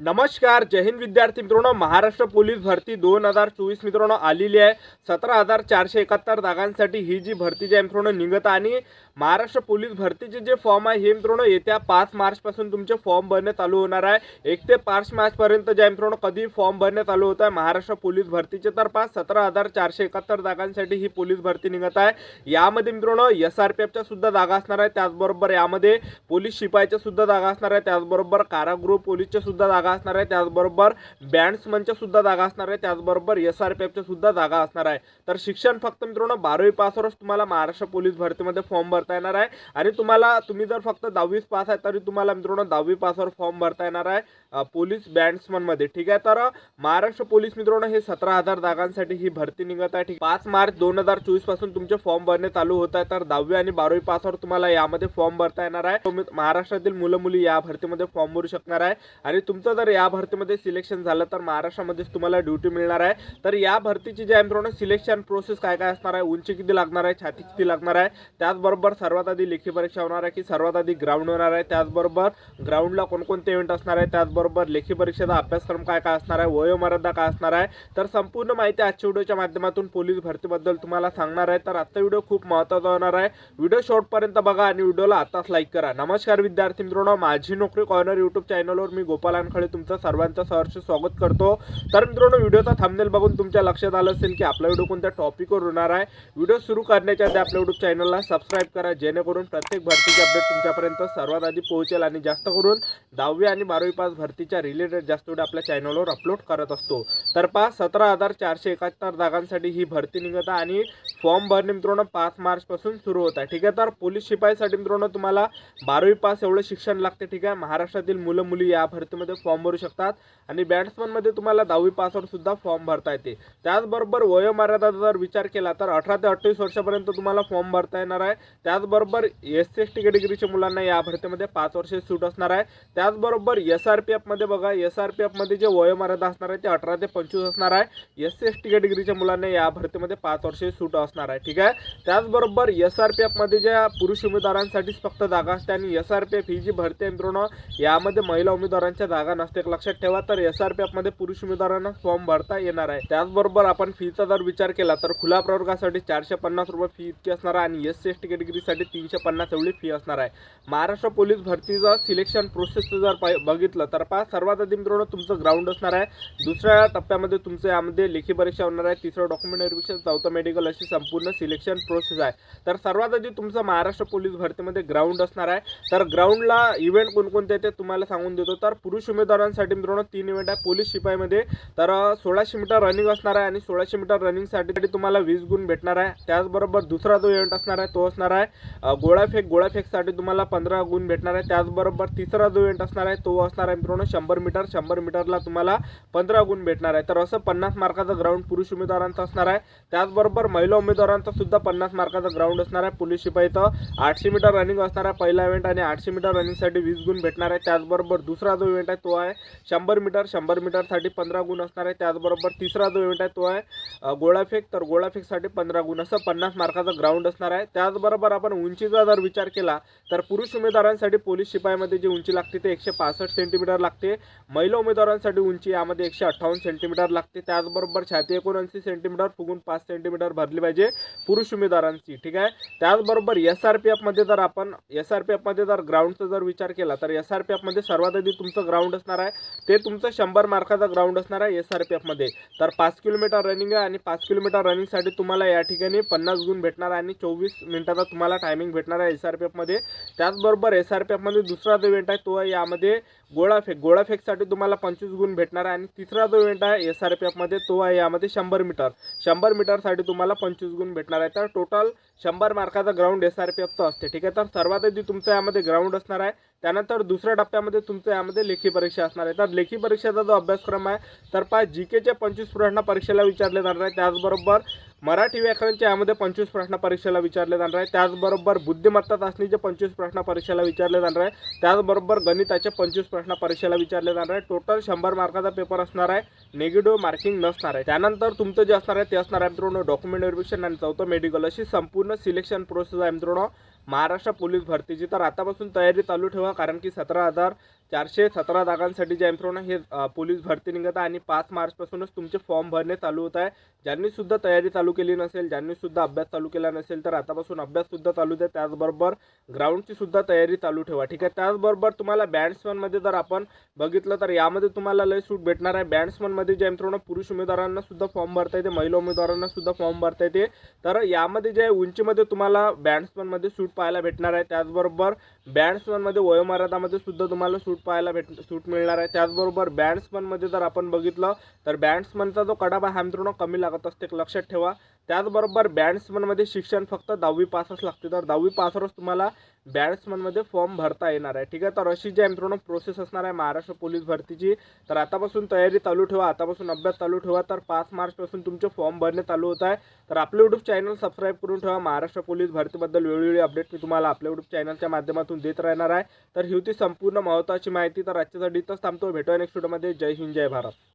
नमस्कार जय हिंद विद्यार्थी मित्रांनो. महाराष्ट्र पोलीस भरती दोन हजार चोवीस मित्रांनो आलेली आहे. सतरा हजार चारशे एकाहत्तर जागांसाठी ही जी भरती जी आहे मित्रांनो निघत आहे आणि महाराष्ट्र पोलीस भरतीचे जे फॉर्म आहे हे मित्रांनो येत्या पाच मार्चपासून तुमचे फॉर्म भरणे चालू होणार आहे. एक ते पाच मार्चपर्यंत जे आहे मित्रांनो कधी फॉर्म भरणे चालू होत आहे. महाराष्ट्र पोलीस भरतीचे तर पाच सतरा हजार चारशे एकाहत्तर जागांसाठी ही पोलीस भरती निघत आहे. यामध्ये मित्रांनो एस आर पी एफच्या सुद्धा जागा असणार आहे. त्याचबरोबर यामध्ये पोलीस शिपायच्या सुद्धा जागा असणार आहे. त्याचबरोबर कारागृह पोलीसच्या सुद्धा जागा जागा असणार आहे त्याचबरोबर बँड्समनच्या सुद्धा जागा असणार आहे त्याचबरोबर एस आर पी एफच्या सुद्धा जागा असणार आहे. तर शिक्षण फक्त मित्रांनो बारावी पासवरच तुम्हाला महाराष्ट्र पोलीस भरतीमध्ये फॉर्म भरता येणार आहे. आणि तुम्हाला तुम्ही जर फक्त दहावीस पास आहे तरी तुम्हाला मित्रांनो दहावी पासवर फॉर्म भरता येणार आहे पोलीस बँड्समनमध्ये. ठीक आहे तर महाराष्ट्र पोलीस मित्रांनो हे सतरा हजार जागांसाठी ही भरती निघत आहे. ठीक पाच मार्च दोन हजार चोवीसपासून तुमचे फॉर्म भरणे चालू होत आहे. तर दहावी आणि बारावी पासवर तुम्हाला यामध्ये फॉर्म भरता येणार आहे. तुम्ही महाराष्ट्रातील मुलं मुली या भरतीमध्ये फॉर्म भरू शकणार आहे. आणि तुमचं जर या भरतीमध्ये सिलेक्शन झालं तर महाराष्ट्रामध्येच तुम्हाला ड्युटी मिळणार आहे. तर या भरतीची जे आहे मित्रांनो सिलेक्शन प्रोसेस काय काय असणार आहे? उंची किती लागणार आहे? छाती किती लागणार आहे? त्याचबरोबर सर्वात आधी लेखी परीक्षा होणार आहे की सर्वात आधी ग्राउंड होणार आहे? त्याचबरोबर ग्राउंडला कोणकोणते इव्हेंट असणार आहे? त्याचबरोबर लेखी परीक्षेचा अभ्यासक्रम काय काय असणार आहे? वयोमर्यादा काय असणार आहे? तर संपूर्ण माहिती आजच्या व्हिडिओच्या माध्यमातून पोलीस भरतीबद्दल तुम्हाला सांगणार आहे. तर आजचा व्हिडिओ खूप महत्त्वाचा होणार आहे. व्हिडिओ शॉर्टपर्यंत बघा आणि व्हिडिओला आताच लाईक करा. नमस्कार विद्यार्थी मित्रांनो माझी नोकरी कॉर्नर यूट्यूब चॅनलवर मी गोपाल अनखळे तुमचं सर्वांचं सहर्ष स्वागत करतो. तर मित्रांनो व्हिडिओचा थांबनेल बघून तुमच्या लक्षात आलं असेल की आपला व्हिडिओ कोणत्या टॉपिकवर होणार आहे व्हिडिओ सुरू करण्याच्या आधी आपल्या यूट्यूब चॅनलला सबस्क्राईब करा जेणेकरून प्रत्येक भरतीचे अपडेट तुमच्यापर्यंत सर्वात आधी पोहोचेल आणि जास्त करून दहावी आणि बारावी पास भरतीच्या रिलेटेड जास्त व्हिडिओ आपल्या चॅनलवर अपलोड करत असतो. तर पाच सतरा हजार चारशे एकाहत्तर जागांसाठी ही भरती निघत आहे आणि फॉर्म भरणे मित्रांनो पाच मार्चपासून सुरू होत आहे. ठीक आहे तर पोलीस शिपाईसाठी मित्रांनो तुम्हाला बारावी पास एवढं शिक्षण लागते ठीक आहे. महाराष्ट्रातील मुलं मुली या भरतीमध्ये फॉर्म भरू शकतात आणि बॅट्समनमध्ये तुम्हाला दहावी पासवर सुद्धा फॉर्म भरता येते. त्याचबरोबर वयोमर्यादा जर विचार केला तर अठरा ते अठ्ठावीस वर्षापर्यंत तुम्हाला फॉर्म भरता येणार आहे. त्याचबरोबर एस सी एस टी कॅटेगरीच्या मुलांना या भरतीमध्ये पाच वर्ष सूट असणार आहे. त्याचबरोबर एस आर पी एफमध्ये बघा एस आर पी एफमध्ये जे वयोमर्यादा असणार आहे ते अठरा ते पंचवीस असणार आहे. एस सी एस टी कॅटेगरीच्या मुलांना या भरतीमध्ये पाच वर्ष सूट असणार असणार आहे ठीक आहे? त्याचबरोबर एस आर पी एफमध्ये ज्या पुरुष उमेदवारांसाठीच फक्त जागा असते आणि एस आर पी एफ ही जी भरती मित्रांनो यामध्ये महिला उमेदवारांच्या जागा नसते. एक लक्षात ठेवा तर एस आर पी एफमध्ये पुरुष उमेदवारांना फॉर्म भरता येणार आहे. त्याचबरोबर आपण फीचा जर विचार केला तर खुला प्रवर्गासाठी चारशे पन्नास रुपये फी इतकी असणार आहे आणि एस सी एस टी कॅटेगरीसाठी तीनशे पन्नास एवढी फी असणार आहे. महाराष्ट्र पोलीस भरतीचं सिलेक्शन प्रोसेसचं जर बघितलं तर पहा सर्वात आधी मित्रांनो तुमचं ग्राउंड असणार आहे. दुसऱ्या टप्प्यामध्ये तुमचं यामध्ये लेखी परीक्षा होणार आहे. तिसरं डॉक्युमेंट व्हेरिफिकेशन चौथं मेडिकल अशी संपूर्ण सिलेक्शन प्रोसेस आहे. तर सर्वात आधी तुमचं महाराष्ट्र पोलीस भरतीमध्ये ग्राउंड असणार आहे. तर ग्राउंडला इव्हेंट कोणकोणते ते तुम्हाला सांगून देतो. तर पुरुष उमेदवारांसाठी मित्रांनो तीन इव्हेंट आहे. पोलीस शिपाईमध्ये. तर सोळाशे मीटर रनिंग असणार आहे आणि सोळाशे मीटर रनिंगसाठी तुम्हाला वीस गुण भेटणार आहे. त्याचबरोबर दुसरा जो इव्हेंट असणार आहे तो असणार आहे गोळाफेक. गोळाफेकसाठी तुम्हाला पंधरा गुण भेटणार आहे. त्याचबरोबर तिसरा जो इव्हेंट असणार आहे तो असणार आहे मित्रांनो शंभर मीटर. शंभर मीटरला तुम्हाला पंधरा गुण भेटणार आहे. तर असं पन्नास मार्काचं ग्राउंड पुरुष उमेदवारांचं असणार आहे. त्याचबरोबर महिला उमेदवारांचा सुद्धा पन्नास मार्काचं ग्राउंड असणार आहे. पोलीस शिपाईचं आठशे मीटर रनिंग असणार आहे. पहिला इव्हेंट आणि आठशे मीटर रनिंगसाठी वीस गुण भेटणार आहे. त्याचबरोबर दुसरा जो इव्हेंट आहे तो आहे शंभर मीटर शंभर मीटरसाठी पंधरा गुण असणार आहे. त्याचबरोबर तिसरा जो इव्हेंट आहे तो आहे गोळाफेक तर गोळाफेकसाठी पंधरा गुण असं पन्नास मार्काचं ग्राउंड असणार आहे. त्याचबरोबर आपण उंचीचा जर विचार केला तर पुरुष उमेदवारांसाठी पोलीस शिपाईमध्ये जी उंची लागते ते एकशे पासष्ट सेंटीमीटर लागते. महिला उमेदवारांसाठी उंची यामध्ये एकशे अठ्ठावन्न सेंटीमीटर लागते. त्याचबरोबर छाती एकोणऐंशी सेंटीमीटर फुगून पाच सेंटीमीटर भरली पाहिजे. म्हणजे पुरुष उमेदवारांची ठीक आहे? त्याचबरोबर एस आर पी एफमध्ये जर आपण एस आर पी एफमध्ये जर ग्राउंडचा जर विचार केला तर एस आर पी एफमध्ये सर्वात आधी तुमचं ग्राउंड असणार आहे. ते तुमचं शंभर मार्काचं ग्राउंड असणार आहे एस आर पी एफमध्ये तर पाच किलोमीटर रनिंग आहे आणि पाच किलोमीटर रनिंगसाठी तुम्हाला या ठिकाणी पन्नास गुण भेटणार आहे आणि चोवीस मिनिटाचा तुम्हाला टायमिंग भेटणार आहे एस आर पी एफमध्ये त्याचबरोबर एस आर पी एफमध्ये दुसरा जो इव्हेंट आहे तो यामध्ये गोळाफेक गोळाफेकसाठी तुम्हाला पंचवीस गुण भेटणार आहे. आणि तिसरा जो इव्हेंट आहे एस आर पी एफमध्ये तो आहे यामध्ये शंभर मीटर. शंभर मीटरसाठी तुम्हाला पंचवीस गुण भेटणार आहे. तर टोटल शंभर मार्काचा ग्राउंड एस आर पी एफचं असते. ठीक आहे? तर सर्वात आधी तुमचं यामध्ये ग्राउंड असणार आहे त्यानंतर दुसऱ्या टप्प्यामध्ये तुमचं यामध्ये लेखी परीक्षा असणार आहे. तर लेखी परीक्षेचा जो अभ्यासक्रम आहे तर पाच जी केचे पंचवीस प्रश्न परीक्षेला विचारले जाणार आहे त्याचबरोबर मराठी व्याकरणच्या यामध्ये पंचवीस प्रश्न परीक्षेला विचारले जाणार आहे. त्याचबरोबर बुद्धिमत्ता चाचणीचे पंचवीस प्रश्न परीक्षेला विचारले जाणार आहे त्याचबरोबर गणिताचे पंचवीस प्रश्न परीक्षेला विचारले जाणार आहे. टोटल शंभर मार्काचा पेपर असणार आहे. निगेटिव्ह मार्किंग नसणार आहे. त्यानंतर तुमचं जे असणार आहे ते असणार आहे मित्रांनो डॉक्युमेंट व्हेरिफिकेशन आणि चौथं मेडिकल अशी संपूर्ण सिलेक्शन प्रोसेस आहे मित्रांनो. महाराष्ट्र पोलीस भरतीची. तर आतापासून तयारी चालू ठेवा कारण की सतरा हजार चारशे सतरा जागांसाठी जे एम्प्रोन हे पोलीस भरती निघत आहे आणि पाच मार्चपासूनच तुमचे फॉर्म भरणे चालू होत आहे. ज्यांनीसुद्धा तयारी चालू केली नसेल ज्यांनीसुद्धा अभ्यास चालू केला नसेल तर आतापासून अभ्याससुद्धा चालू द्या. त्याचबरोबर ग्राउंडची सुद्धा तयारी चालू ठेवा ठीक आहे? त्याचबरोबर तुम्हाला बँड्समनमध्ये जर आपण बघितलं तर यामध्ये तुम्हाला लय सूट भेटणार आहे. बँड्समनमध्ये जे आहे पुरुष उमेदवारांना सुद्धा फॉर्म भरता येते महिला उमेदवारांना सुद्धा फॉर्म भरता येते. तर यामध्ये जे उंचीमध्ये तुम्हाला बँड्समनमध्ये सूट पाहायला भेटणार आहे. त्याचबरोबर बॅट्समनमध्ये वयोमर्यादामध्ये सुद्धा तुम्हाला सूट पाहायला भेट सूट मिळणार आहे. त्याचबरोबर बॅट्समनमध्ये जर आपण बघितलं तर बँड्समनचा जो कडाबा हा मित्रांनो कमी लागत असते. लक्षात ठेवा. त्याचबरोबर बँड्समनमध्ये शिक्षण फक्त दहावी पासच लागते. तर दहावी पासवरच तुम्हाला बॅट्समनमध्ये फॉर्म भरता येणार आहे. ठीक आहे? तर अशी जी मित्रांनो प्रोसेस असणार आहे महाराष्ट्र पोलीस भरतीची तर आतापासून तयारी चालू ठेवा. आतापासून अभ्यास चालू ठेवा. तर पाच मार्चपासून तुमचे फॉर्म भरणे चालू होत आहे. तर आपलं यूट्यूब चॅनल सबस्क्राईब करून ठेवा. महाराष्ट्र पोलीस भरतीबद्दल वेळोवेळी अपडेट मी तुम्हाला आपल्या यूट्यूब चॅनलच्या माध्यमातून देत राहणार आहे. तर ही होती संपूर्ण महत्त्वाची माहिती. तर आजच्यासाठी इथंच थांबतो. भेटूया नेक्स्ट व्हिडिओमध्ये जय हिंद जय भारत.